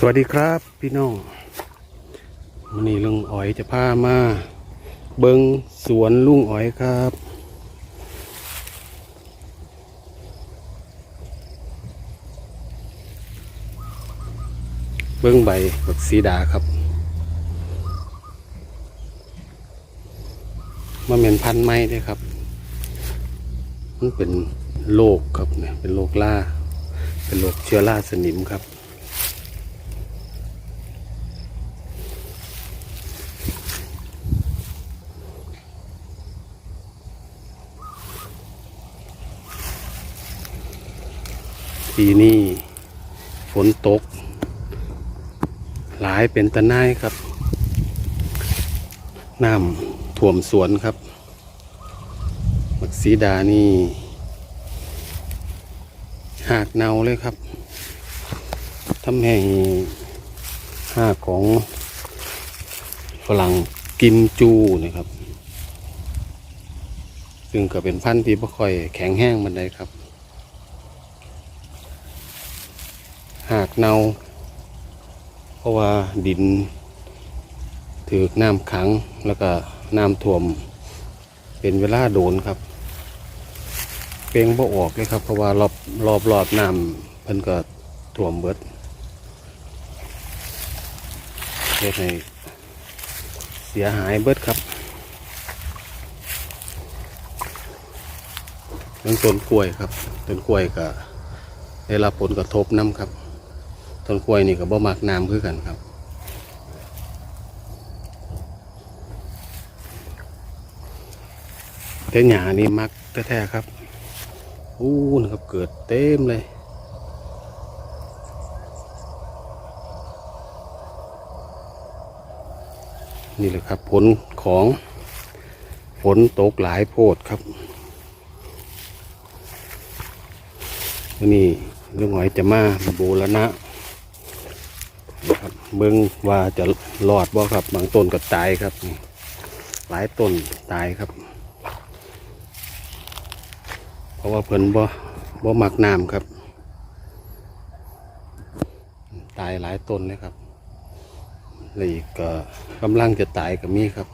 สวัสดีครับพี่น้องวันนี้ลุงอ๋อยจะพามาเบิงสวนลุงอ๋อยครับ เบิ้งใบบักสีดาครับมาเหม็นพันไม้ด้วยครับ มันเป็นโรคครับเนี่ยเป็นโรคล่า เป็นโรคเชื้อราสนิมครับ ปีนี้ฝนตก หลายเป็นตะไนายครับ น้ำท่วมสวนครับมักสีดานี่หากเนาเลยครับทำให้หากของฝรั่งกิมจูนะครับ ซึ่งก็เป็นพันธุ์ที่ไม่ค่อยแข็งแห้งมันเลยครับ หากเนาเพราะว่าดินถือกน้ำขังแล้วก็น้ำท่วม เป็นเวลาโดนครับ เปลงบ่ออกเลยครับ เพราะว่ารอบรอบรอบน้ำเพิ่นก็ท่วมเบิดเฮ็ดให้เสียหายเบิดครับเรื่องต้นกล้วยครับต้นกล้วยก็ได้รับผลกระทบน้ำครับ ต้นกล้วยนี่ก็บ่มักน้ำคือกันครับ แต่หญ้านี่มักแท้ๆครับอู้นะครับเกิดเต็มเลยนี่แหละครับผลของฝนตกหลายโพดครับนนี้ลุงหอยจะมาบูรณะ นะครับเบิ่งว่าจะรอดบ่ครับ บางต้นก็ตายครับ หลายต้นตายครับ เพราะว่าเพิ่นบ่บ่มักน้ำครับ ตายหลายต้นเลยครับแล้วอีกก็กำลังจะตายก็มีครับ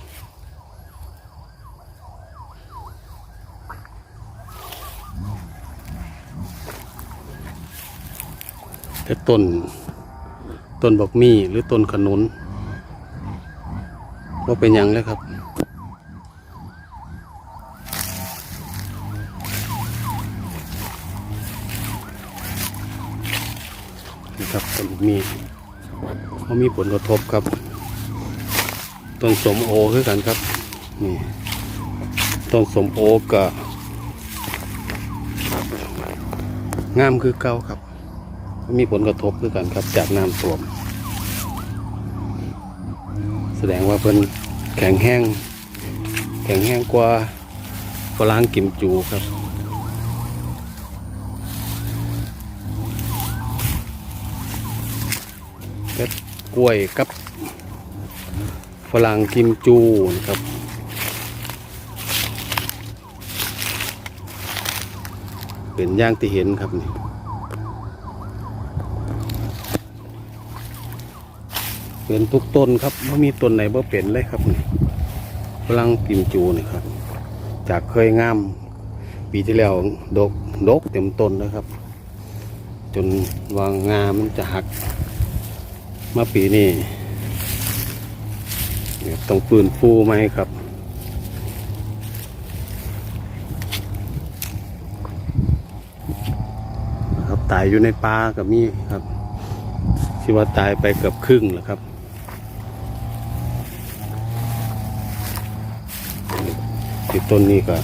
แต่ต้น ต้นบอกมีหรือต้นขนุนว่าเป็นหยังเลยครับ นี่ครับต้นบอกมีเขามีผลกระทบครับ ต้นสมโอคือกันครับ นี่ต้นสมโอกับงามคือเก่าครับ มีผลกระทบด้วยกันครับจากน้ำท่วม แสดงว่าเพิ่นแข็งแห้ง แข็งแห้งกว่าฝรั่งกิมจูครับเป็ดกล้วยกับฝรั่งกิมจูนะครับเป็นย่างที่เห็นครับนี่ เป็นทุกต้นครับไม่มีต้นไหนบ่เป็นเลยครับนี่ฝรั่งกิมจูนี่ครับ จากเคยงาม ปีที่แล้วดกดกเต็มต้นนะครับ จนวางงามันจะหัก มาปีนี่ต้องฟื้นฟูไหมครับครับตายอยู่ในป่ากับมีครับที่ว่าตายไปเกือบครึ่งแล้วครับ ที่ต้นนี้ก็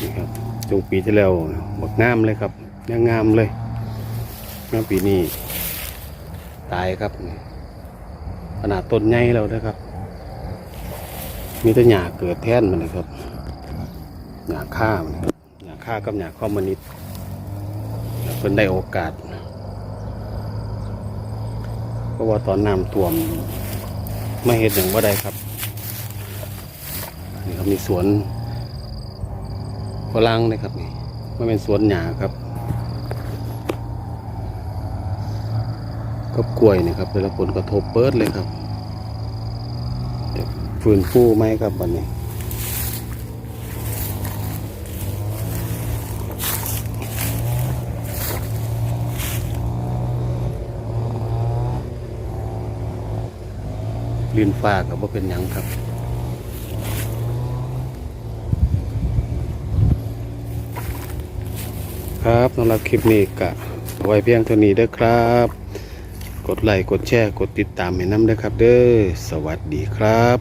นี่ครับจงปีที่แล้วบักงามเลยครับยังงามเลยงามปีนี้ตายครับขนาดต้นใหญ่แล้วนะครับ มีแต่หญ้าเกิดแท่นมันเลยครับหญ้าฆ่ามันหญ้าฆ่ากับหญ้าคอมมนิสต์เพิ่นได้โอกาส เพราะว่าตอนน้ำท่วม ไม่เห็นอย่างว่าใดครับ นี่ครับมีสวนฝรั่งนะครับนี่มันเป็นสวนหญ้าครับกับกล้วยนะครับได้รับผลกระทบเปิดเลยครับฟื้นฟูไหมครับวันนี้ ลินฟ้ากับว่าเป็นยังครับครับสำหรับคลิปนี้กะไว้เพียงเท่านี้เด้อครับ กดไลค์กดแชร์กดติดตามให้น้ำเด้อครับ เด้อสวัสดีครับ